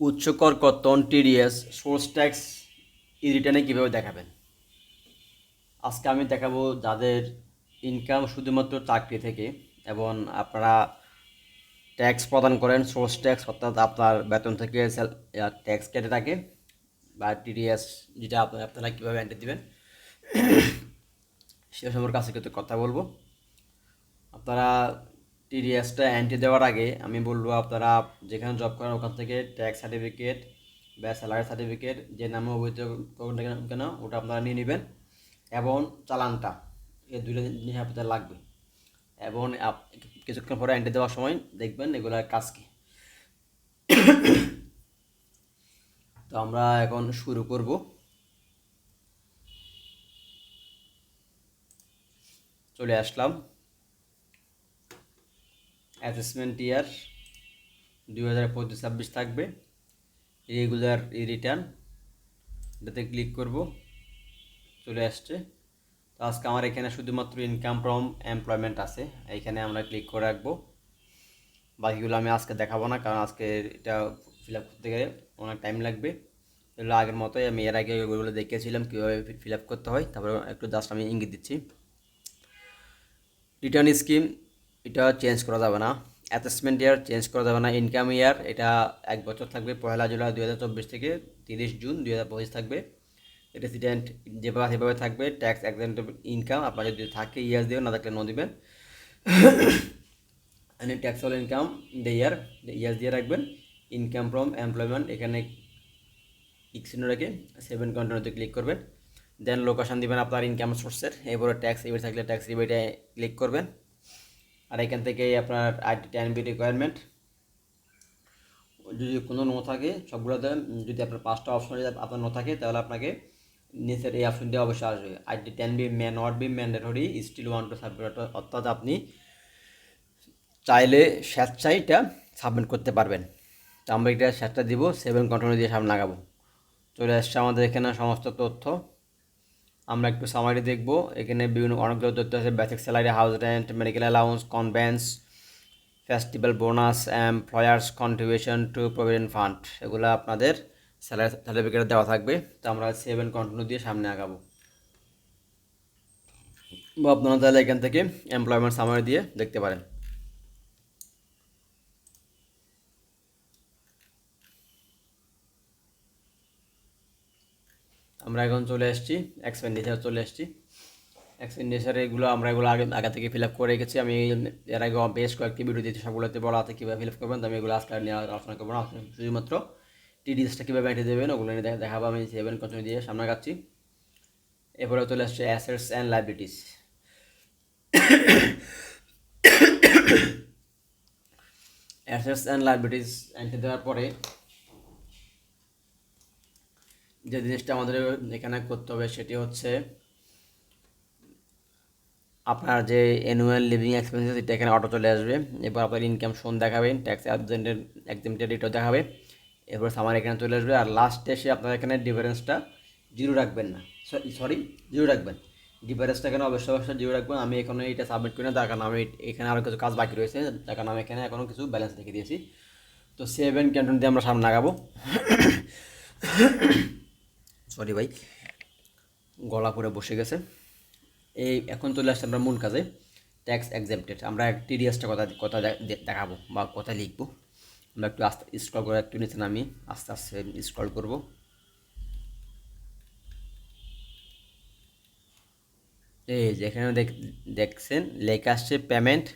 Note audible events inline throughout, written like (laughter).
উচ্চকর কর্তন TDS source tax ই রিটার্নে কীভাবে দেখাবেন? আজকে আমি দেখাবো যাদের ইনকাম শুধুমাত্র চাকরি থেকে এবং আপনারা ট্যাক্স প্রদান করেন সোর্স ট্যাক্স অর্থাৎ আপনার বেতন থেকে ট্যাক্স কেটে থাকে বা টিডিএস যেটা আপনারা আপনারা কীভাবে এন্ট্রি দেবেন, সে সম্পর্কে আজকে কথা বলব। আপনারা টিডিএসটা এন্ট্রি দেওয়ার আগে আমি বলব আপনারা যেখানে জব করেন ওখান থেকে ট্যাক্স সার্টিফিকেট বা স্যালারি সার্টিফিকেট যে নামে করুন কেন ওটা আপনারা নিয়ে নেবেন এবং চালানটা, এই দুটো জিনিস আপনাদের লাগবে। এবং কিছুক্ষণ পরে এন্ট্রি দেওয়ার সময় দেখবেন এগুলার কাজ কি। তো আমরা এখন শুরু করব। চলে আসলাম। অ্যাসেসমেন্ট ইয়ার দুই হাজার ছাব্বিশ থাকবে। রেগুলার ই রিটার্ন, এটাতে ক্লিক করব, চলে আসছে। তো আজকে আমার এখানে শুধুমাত্র ইনকাম ফ্রম এমপ্লয়মেন্ট আছে, এইখানে আমরা ক্লিক করে রাখব। বাকিগুলো আমি আজকে দেখাবো না, কারণ আজকে এটা ফিল আপ করতে গেলে অনেক টাইম লাগবে। এগুলো আগের মতোই আমি এর আগে ওগুলো দেখিয়েছিলাম, কীভাবে ফিল আপ করতে হয়। তারপরে একটু জাস্ট আমি ইঙ্গিত দিচ্ছি। রিটার্ন স্কিম এটা চেঞ্জ করা যাবে না। অ্যাসেসমেন্ট ইয়ার চেঞ্জ করা যাবে না। ইনকাম ইয়ার এটা এক বছর থাকবে। পয়লা জুলাই দু হাজার চব্বিশ থেকে তিরিশ জুন দুই হাজার পঁচিশ থাকবে। রেসিডেন্ট যেভাবে, সেভাবে থাকবে। ট্যাক্স এক্সেন্টেড ইনকাম আপনার যদি থাকে ইয়ার দেবেন, না থাকলে নো দেবেন। এখানে all income the year year দিয়ে রাখবেন। ইনকাম ফ্রম এমপ্লয়মেন্ট এখানে ইক্সিনো রেখে সেভেন কন্টিনিউতে ক্লিক করবেন। দেন লোকেশন দিবেন আপনার ইনকাম সোর্সের এরপরে ট্যাক্স রিবেট থাকলে ট্যাক্স রিবেটে ক্লিক করবেন। আর এখান থেকে আপনার আইটি টেন বি রিকোয়ারমেন্ট যদি কোনো নো থাকে সবগুলোতে যদি আপনার পাঁচটা অপশন যদি আপনার নো থাকে, তাহলে আপনাকে নিচের এই অপশনটি অবশ্যই আসবে। IT ten B may not be mandatory still want to submit অর্থাৎ আপনি চাইলে স্বেচ্ছাইটা সাবমিট করতে পারবেন। তো আমরা এটা স্যাটটা দিব সেভেন কন্টিনিউ দিয়ে সামনে লাগাবো। চলে আসছে আমাদের এখানে সমস্ত তথ্য। আমরা একটু সামারি দেখব। এখানে বিভিন্ন অনেকগুলো তথ্য আছে basic salary house rent medical allowance conveyance festival bonus employers contribution to provident fund এগুলো আপনাদের স্যালারি সার্টিফিকেট দেওয়া থাকবে। তো আমরা সেভেন কন্টিনিউ দিয়ে সামনে আগাবো। বা আপনারা তাহলে এখান থেকে এমপ্লয়মেন্ট সামারি দিয়ে দেখতে পারেন। আমরা এখন চলে এসেছি এক্সপেন্ডিচার চলে এসেছি এক্সপেন্ডিচার এগুলো, আমরা এগুলো আগে আগে থেকে ফিল আপ করে রেখেছি। আমি এর আগে বেশ কয়েকটি ভিডিও দিতে সবগুলোতে বলা আছে কীভাবে ফিল আপ করবেন আমি এগুলো আজকে নিয়ে আলোচনা করব না। শুধুমাত্র টিডিএসটা কীভাবে এঁটে দেবেন, ওগুলো নিয়ে দেখা- দেখাবো, আমি সেভেন কন্টিনিউ দিয়ে সামনে গাচ্ছি এরপরে চলে আসছে assets and liabilities assets and liabilities entry দেওয়ার পরে যে জিনিসটা আমাদের এখানে করতে হবে সেটি হচ্ছে আপনার যে অ্যানুয়াল লিভিং এক্সপেন্সেস এটা এখানে অটো চলে আসবে। এরপর আপনার ইনকাম শোন দেখাবেন ট্যাক্স অ্যাবজেন্টের এক্সেমটেড এটাও দেখাবে। এরপর আমার এখানে চলে আসবে। আর লাস্টে এসে আপনার এখানে ডিফারেন্সটা জিরো রাখবেন না। সরি জিরো রাখবেন। ডিফারেন্সটা এখানে অবশ্যই অবশ্যই জিরো রাখবেন। আমি এখানে এটা সাবমিট করি না তার কারণ আমি এখানে আরও কিছু কাজ বাকি রয়েছে। তার কারণ আমি এখানে এখনও কিছু ব্যালেন্স রেখে দিয়েছি। তো সেভেন ক্যান্টন দিয়ে আমরা সামনে আগাবো। সরি ভাই, গলা পরে বসে গেছে। এই এখন চলে আসছে আমরা মূল কাজে ট্যাক্স এক্সামটেড আমরা টিডিএসটা কথা কথা দেখাবো বা কথা লিখব। আমরা একটু আস্তে স্ক্রল করে একটু নিচে নামি আস্তে আস্তে স্ক্রল করব। এই যেখানে দেখ- দেখছেন, লেখা আসছে পেমেন্ট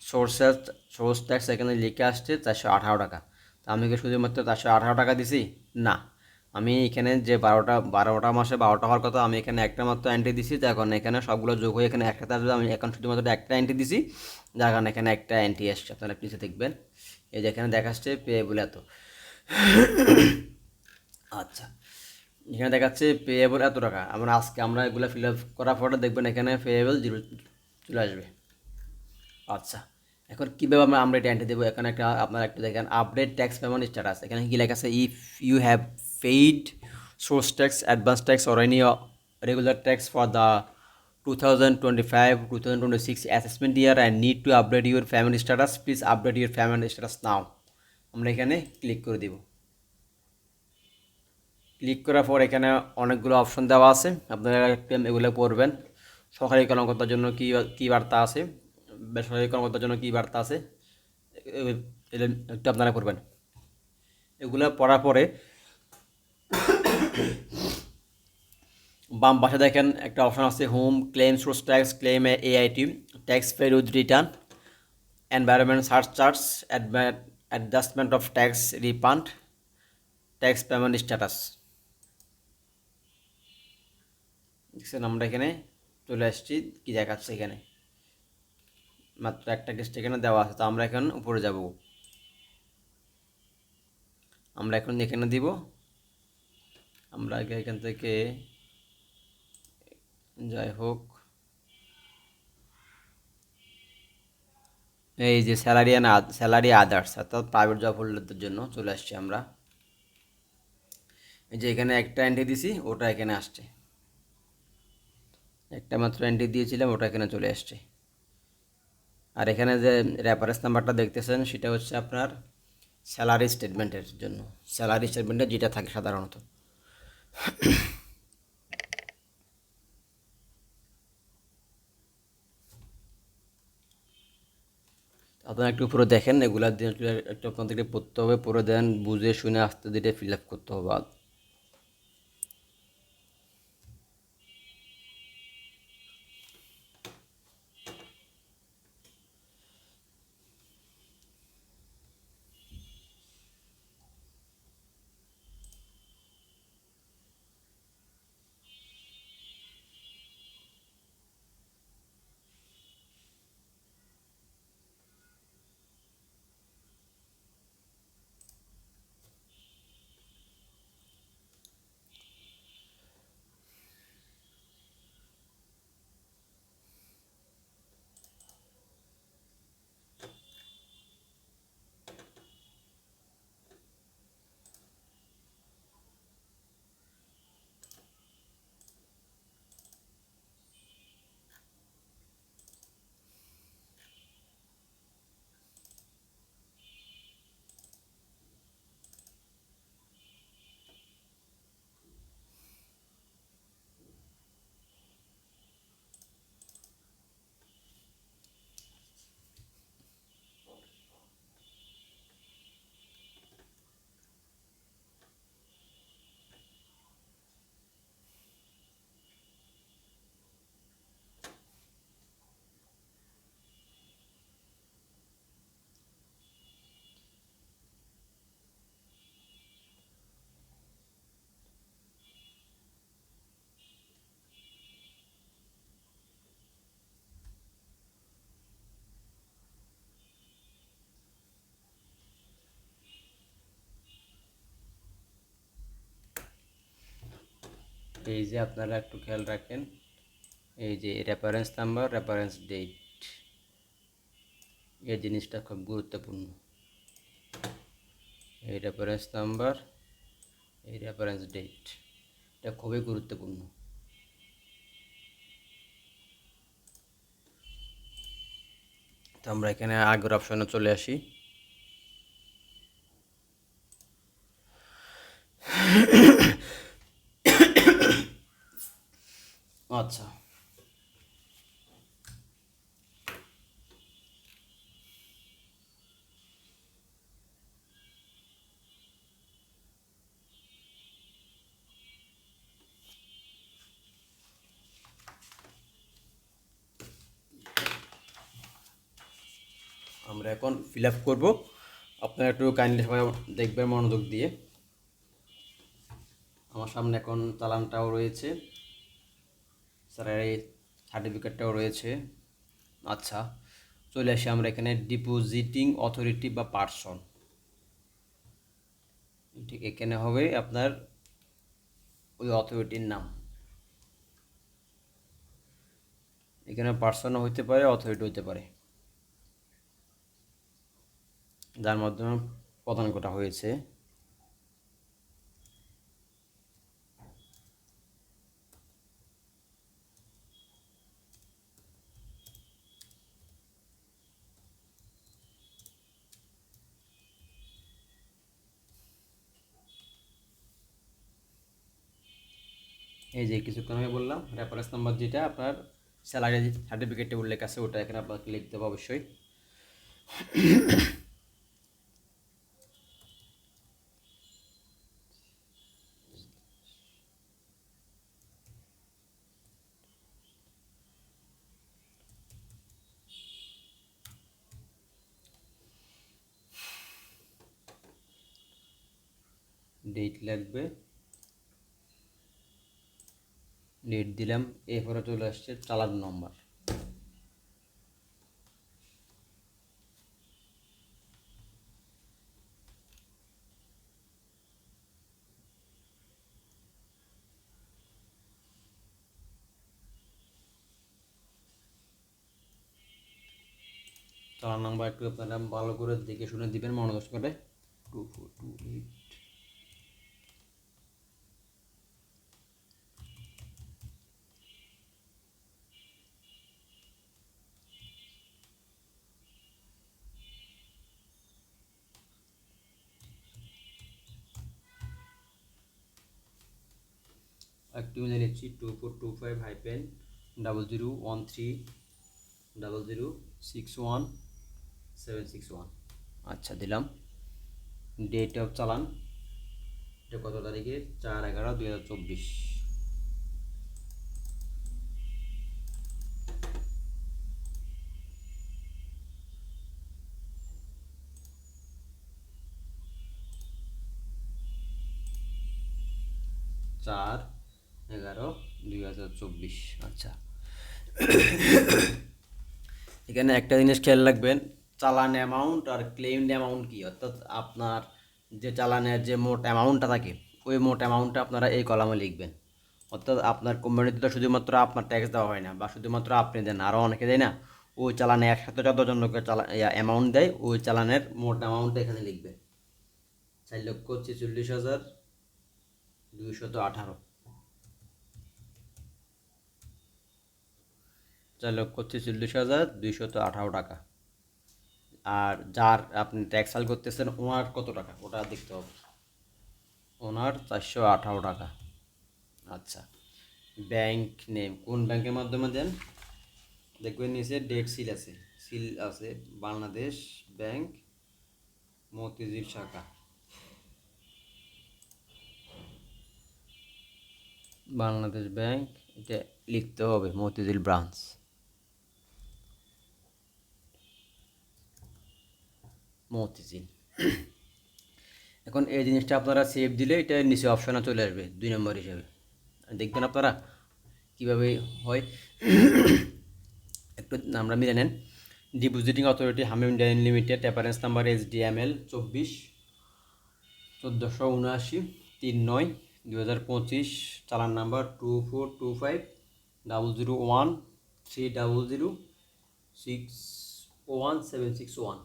সোর্সেস সোর্স ট্যাক্স এখানে লিখে আসছে চারশো আঠারো টাকা। তা আমি কি শুধুমাত্র চারশো আঠারো টাকা দিছি? না। আমি এখানে যে বারোটা বারোটা মাসে বারোটা হওয়ার কথা, আমি এখানে একটা মাত্র এন্ট্রি দিছি। তো এখন এখানে সবগুলো যোগ হয়ে এখানে একসাথে আসবে। আমি এখন শুধুমাত্র একটা এন্ট্রি দিছি। যার কারণে এখানে একটা এন্ট্রি আসছে আপনারা নিচে দেখবেন। এই যে এখানে দেখাচ্ছে পেয়েবল এত। আচ্ছা। এখানে দেখাচ্ছে পেয়েবল এত টাকা। আমরা আজকে আমরা এগুলো ফিল আপ করার পরে দেখবেন এখানে পেয়েবল জিরো চলে আসবে। আচ্ছা। এখন কীভাবে আমরা আমরা এটা এন্ট্রি দেবো? এখানে একটা, আপনারা একটা দেখেন। আপডেট ট্যাক্স পেমেন্ট স্ট্যাটাস এখানে কি লেখা আছে? If you have any regular tax for the two thousand twenty five two thousand twenty six assessment year and need to update your family status please update your family status now আমরা এখানে click করে দিব। Click করার পর এখানে অনেকগুলো option দেওয়া আছে। আপনারা এগুলো পড়বেন। সরকারি কর্মকর্তার জন্য কী কী বার্তা আছে? বেসরকারি কর্মকর্তার জন্য কী বার্তা আছে? একটু আপনারা পড়বেন। এগুলো পড়ার পরে (coughs) বাম পাশে দেখেন একটা অপশন আছে home claim source tax claim AIT tax paid with return environment search charge adjustment of tax refund tax payment status দেখছেন আমরা এখানে চলে আসছি, কি দেখাচ্ছে এখানে? মাত্র একটা টেক্সট এখানে দেওয়া আছে, তো আমরা এখন উপরে যাব। আমরা এখন এখানে দিব। আমরা আগে এখান থেকে যাই হোক। এই যে স্যালারি অ্যান্ড স্যালারি আদার্স অর্থাৎ প্রাইভেট জব হোল্ডারদের জন্য চলে আসছি আমরা। এই যে এখানে একটা এন্ট্রি দিছি, ওটা এখানে আসছে। একটা মাত্র এন্ট্রি দিয়েছিলাম, ওটা এখানে চলে আসছে। আর এখানে যে রেফারেন্স নাম্বারটা দেখতেছেন, সেটা হচ্ছে আপনার স্যালারি স্টেটমেন্টের জন্য। স্যালারি স্টেটমেন্টে যেটা থাকে সাধারণত। (coughs) আপনারা একটু পুরো দেখেন, এগুলা একটু আপনাদেরকে পড়তে হবে পুরো দেন, বুঝে শুনে আস্তে ধীরে ফিল আপ করতে হবে। যে আপনারা একটু খেয়াল রাখেন, এই যে রেফারেন্স নাম্বার রেফারেন্স ডেট এই জিনিসটা খুব গুরুত্বপূর্ণ। এই রেফারেন্স নাম্বার এই রেফারেন্স ডেট এটা খুবই গুরুত্বপূর্ণ। তো আমরা এখানে আগের অপশনে চলে আসি আচ্ছা আমরা এখন ফিল আপ করব। আপনারা একটু কাইন্ডলি সবাই দেখবেন মনোযোগ দিয়ে। আমার সামনে এখন চালানটাও রয়েছে। স্যারের সার্টিফিকেটটাও রয়েছে। আচ্ছা চলে আসি আমরা এখানে ডিপোজিটিং অথরিটি বা পার্সন ঠিক এখানে হবে আপনার ওই অথরিটির নাম। এখানে পার্সনও হইতে পারে অথরিটি হইতে পারে। যার মাধ্যমে প্রদান করা হয়েছে। এই যে কিছুক্ষণ আগে বললাম রেফারেন্স নাম্বার যেটা, আপনার স্যালারি সার্টিফিকেটে উল্লেখ আছে, ওটা এখানে আপনাকে লিখতে হবে অবশ্যই। ডেট লাগবে। ডেট দিলাম, এরপরে চলে আসছে চালান নম্বর চালান নাম্বার একটু আপনারা ভালো করে দেখে শুনে দিবেন মনোযোগ করে টু ফোর টু এইট একটু মিলে নিচ্ছি two four two five hyphen double zero one three double zero six one seven six one আচ্ছা দিলাম। ডেট অফ চালান এটা কত তারিখে? চার এগারো দুই হাজার চব্বিশ। চার এগারো, দুই হাজার চব্বিশ। আচ্ছা। এখানে একটা জিনিস খেয়াল রাখবেন, চালান অ্যামাউন্ট আর ক্লেইমড অ্যামাউন্ট কি? অর্থাৎ আপনার যে চালানের যে মোট অ্যামাউন্টটা থাকে, ওই মোট অ্যামাউন্টটা আপনারা এই কলামে লিখবেন। অর্থাৎ আপনার কোম্পানিতে তো শুধুমাত্র আপনার ট্যাক্স দেওয়া হয় না, বা শুধুমাত্র আপনি দেন আরও অনেকে দেয় না, ওই চালানে একসাথে যতজন লোকের চালা অ্যামাউন্ট দেয়, ওই চালানের মোট অ্যামাউন্টটা এখানে লিখবে চার লক্ষ ছেচল্লিশ হাজার দুইশত আঠারো। চার লক্ষ ছেচল্লিশ হাজার দুইশত আঠারো টাকা। আর যার আপনি ট্যাক্স ফাইল করতেছেন, ওনার কত টাকা? ওটা দেখতে হবে। ওনার চারশো আঠারো টাকা। আচ্ছা। ব্যাংক নেম, কোন ব্যাংকের মাধ্যমে দেন? দেখবেন নিচে ডেট সিল আছে। সিল আছে বাংলাদেশ ব্যাংক মতিঝিল শাখা। বাংলাদেশ ব্যাংক, এটা লিখতে হবে মতিঝিল ব্রাঞ্চ। মতিঝিল। এখন এই জিনিসটা আপনারা সেভ দিলে এটা নিচে অপশনে চলে আসবে, দুই নম্বর হিসেবে। দেখবেন আপনারা কীভাবে হয়। একটু আমরা মিলে নেন। ডিপোজিটিং অথরিটি হামিম Indian limited reference number S D M L চব্বিশ, চোদ্দোশো উনআশি, তিন নয় দু হাজার পঁচিশ, চালান number two four two five double zero one three double zero six one seven six one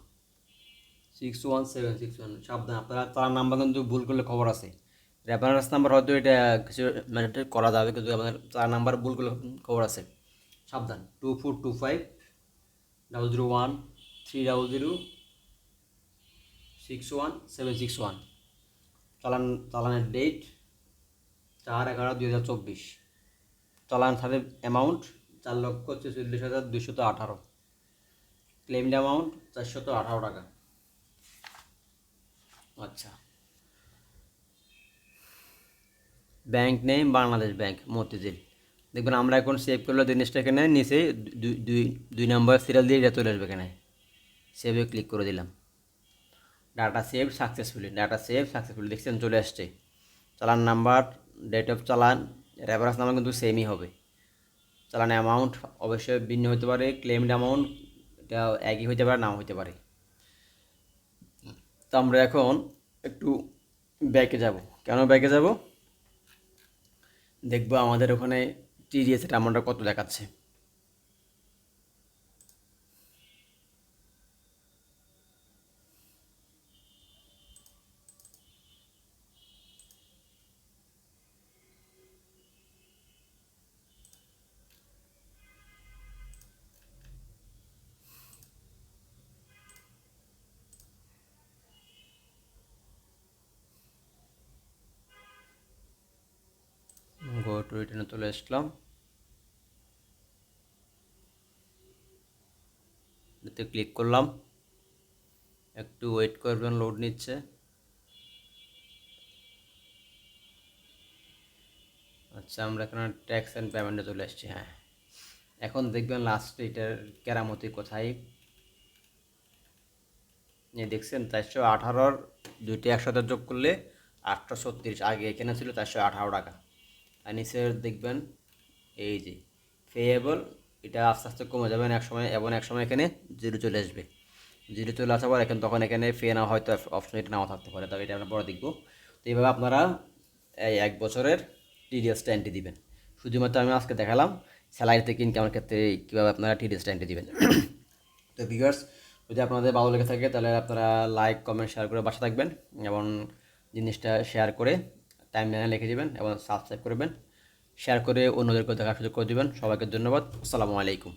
six one seven six one সাবধান, আপনারা চালান নাম্বার কিন্তু ভুল করলে খবর আছে। রেফারেন্স নাম্বার হয়তো এটা কিছু মানে করা যাবে, কিন্তু আপনার চার নাম্বার ভুল করলে খবর আছে। সাবধান two four two five double zero one three double zero six one seven six one চালান, চালানের ডেট চার এগারো দুই হাজার চব্বিশ। চালান সাথে অ্যামাউন্ট চার লক্ষ ছেচল্লিশ হাজার দুশত আঠারো। ক্লেমড অ্যামাউন্ট চারশত আঠারো টাকা। আচ্ছা। ব্যাংক নেই বাংলাদেশ ব্যাংক মতিঝিল দেখবেন আমরা এখন সেভ করলে জিনিসটা এখানে নিচে দুই দুই নম্বর সিরিয়াল দিয়ে এটা চলে আসবে এখানে। সেভে ক্লিক করে দিলাম। Data save successfully data save successfully দেখছেন চলে আসছে। চালান নাম্বার ডেট অফ চালান রেফারেন্স নাম্বার কিন্তু সেমই হবে। চালান অ্যামাউন্ট অবশ্যই ভিন্ন হতে পারে ক্লেমড অ্যামাউন্ট এটা একই হতে পারে, নাও হতে পারে। তো আমরা এখন একটু ব্যাকে যাব। কেন ব্যাকে যাব? দেখব আমাদের ওখানে টিডিএস এর অ্যামাউন্টটা কত দেখাচ্ছে গো টু রিটার্নে চলে আসলাম। এতে ক্লিক করলাম। একটু ওয়েট করবেন লোড নিচ্ছে। আচ্ছা আমরা এখানে ট্যাক্স অ্যান্ড পেমেন্টে চলে আসছি হ্যাঁ। এখন দেখবেন লাস্টে এটার কেরামতি কোথায়? দেখছেন, চারশো আঠারোর দুইটি একসাথে যোগ করলে আটশো ছত্রিশ। আগে এখানে ছিল চারশো আঠারো টাকা। আর নিচে দেখবেন এই যে পেয়েবল এটা আস্তে আস্তে কমে যাবেন এক সময় এবং এক সময় এখানে জিরো চলে আসবে। জিরো চলে আসার পর এখন তখন এখানে ফে না হয়তো অপশন এটা নাও থাকতে পারে, তবে এটা আমরা পরে দেখব। তো এইভাবে আপনারা এই এক বছরের টিডিএসটা এন্ট্রি দিবেন। শুধুমাত্র আমি আজকে দেখালাম স্যালারি থেকে ইনকামের ক্ষেত্রে কীভাবে আপনারা টিডিএসটা এন্ট্রি দিবেন। (coughs) তো ভিউয়ার্স যদি আপনাদের ভালো লেগে থাকে, তাহলে আপনারা লাইক কমেন্ট শেয়ার করে বাসা থাকবেন এবং জিনিসটা শেয়ার করে টাইম লাইনে লিখে দেবেন এবং সাবস্ক্রাইব করবেন শেয়ার করে অন্যদেরকে দেখার সুযোগ করে দেবেন। সবাইকে ধন্যবাদ। আসসালামু আলাইকুম।